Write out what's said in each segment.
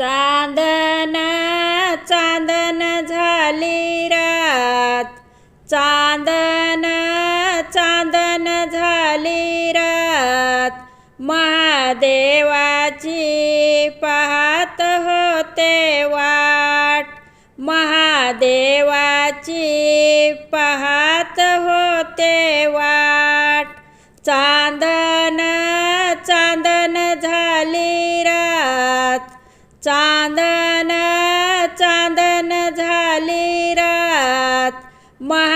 चांदन चांदन झाली रात. चांदन चांदन झाली रात. महादेवाची पाहत होते वाट. महादेवाची पाहत होते वाट. चांदन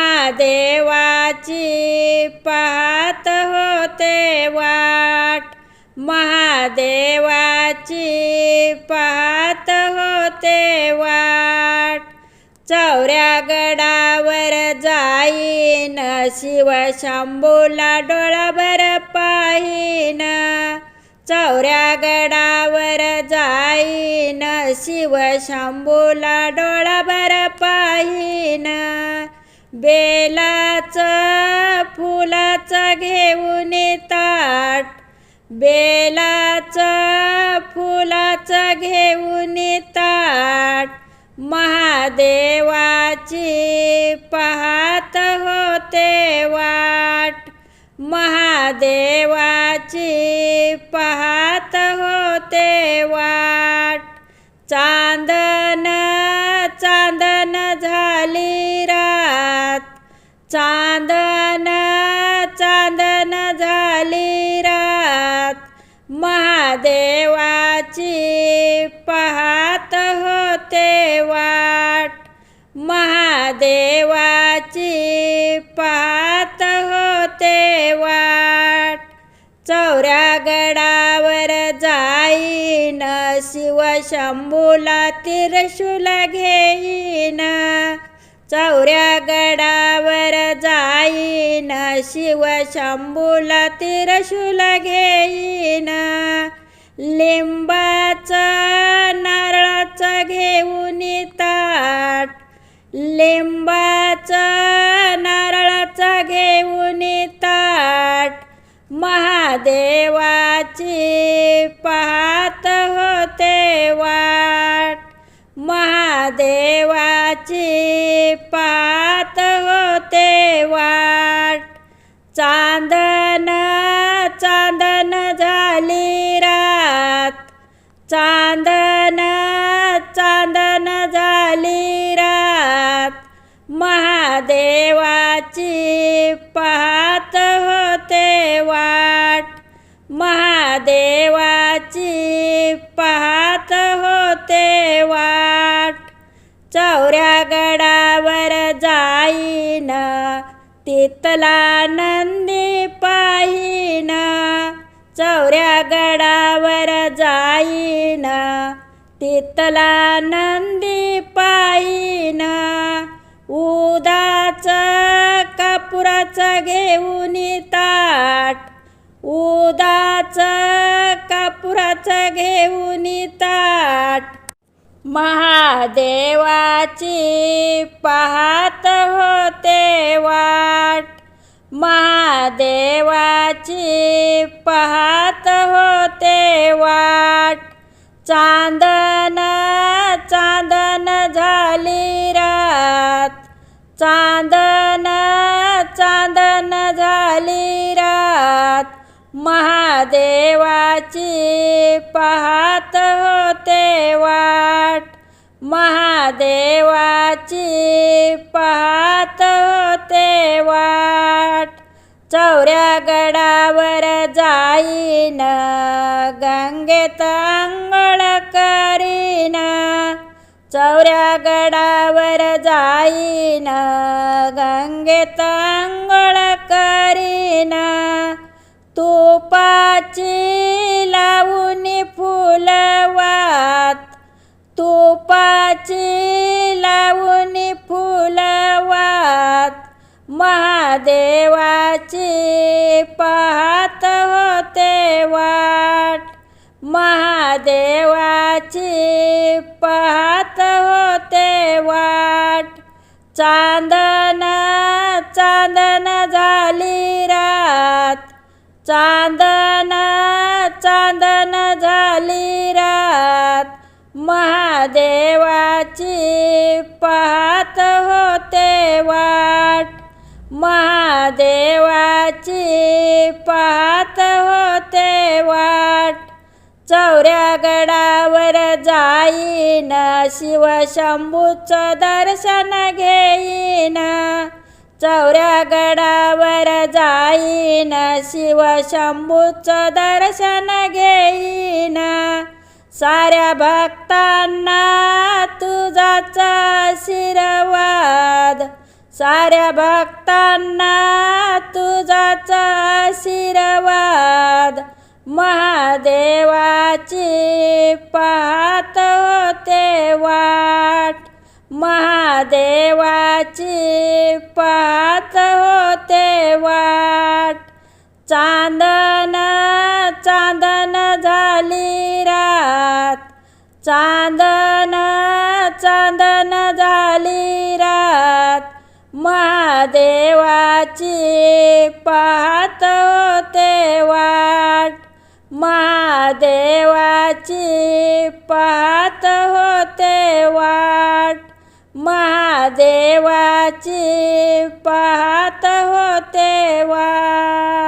महादेवाची पाहत होते वाट. महादेवाची पाहत होते वाट. चौऱ्या गडावर जाईन शिव शंभूला डोळाभर पाहीन. चौऱ्या गडावर जाईन शिव शंभूला डोळाभर पाहीन. बेलाचं फुलाचं घेऊन ताट बेलाचं फुलाचं घेऊन ताट महादेवाची पाहत होते वाट. महादेवाची पाहत होते वाट. चांदन चांदन झाली रात. महादेवाची पाहत होते वाट. महादेवाची पाहत होते वाट. चौऱ्या गडावर जाईन शिव शंभूला तिरशूल घेईन. चौऱ्या गडावर जाईन शिव शंभूला तिरशूल घेईन. लिंबाचं नारळाचं घेऊन ताट लिंबाचं नारळाचं घेऊन ताट महादेवाची देवाची पाहत होते वाट. महादेवाची पाहत होते वाट. चौऱ्या गडावर जाईन तिथला नंदी पाहिन. चौऱ्या गडावर जाईन तिथला नंदी पाहिन. उदा घेऊन ताट उदाच कापुराचं घेऊन ताट महादेवाची पाहत होते वाट. महादेवाची पाहत होते वाट. चांदन चांदन झाली रात. चांदन पाहत होते वाट. महादेवाची पाहत होते वाट. चौऱ्या गडावर जाईन गंगेत आंघोळ करीन. चौऱ्या गडावर जाईन गंगेत आंघोळ करीन. तुपाची लावून फुलवात. तुपाची लावून फुलवात. महादेवाची पाहत होते वाट. महादेवाची पाहत होते वाट. चांदन चांदन झाली रात. चांदना चांदन झाली रात. महादेवाची पाहत होते वाट. महादेवाची पाहत होते वाट. चौऱ्या गडावर जाईन शिवशंभूचं दर्शन घेईन. चौऱ्या गडावर जाईन शिवशंभूचं दर्शन घेईन. साऱ्या भक्तांना तुझाच आशीर्वाद. साऱ्या भक्तांना तुझाच आशीर्वाद. महादेवाची पाहत होते वाट. महादेवाची पाहत होते वाट. चांदन चांदन झाली रात. चांदन चांदन झाली रात. महादेवाची पाहत होते वाट. महादेवाची पाहत होते वाट. देवाची पाहत होते वा